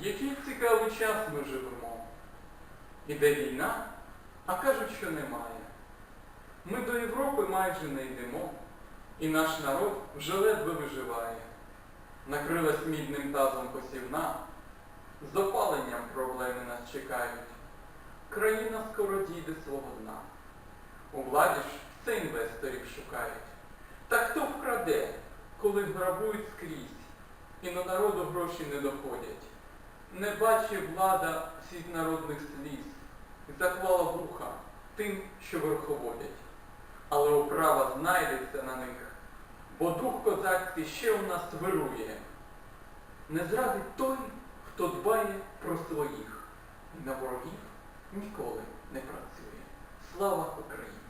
Який цікавий час ми живемо. Іде війна, а кажуть, що немає. Ми до Європи майже не йдемо, і наш народ вже ледве виживає. Накрилась мідним тазом посівна, з опаленням проблеми нас чекають. Країна скоро дійде свого дна. У владі ж все інвесторів шукають. Та хто вкраде, коли грабують скрізь, і на народу гроші не доходять? Не бачить влада всіх народних сліз, і заклала вуха тим, що верховодять. Але управа знайдеться на них, бо дух козацький ще у нас вирує. Не зрадить той, хто дбає про своїх, і на ворогів ніколи не працює. Слава Україні!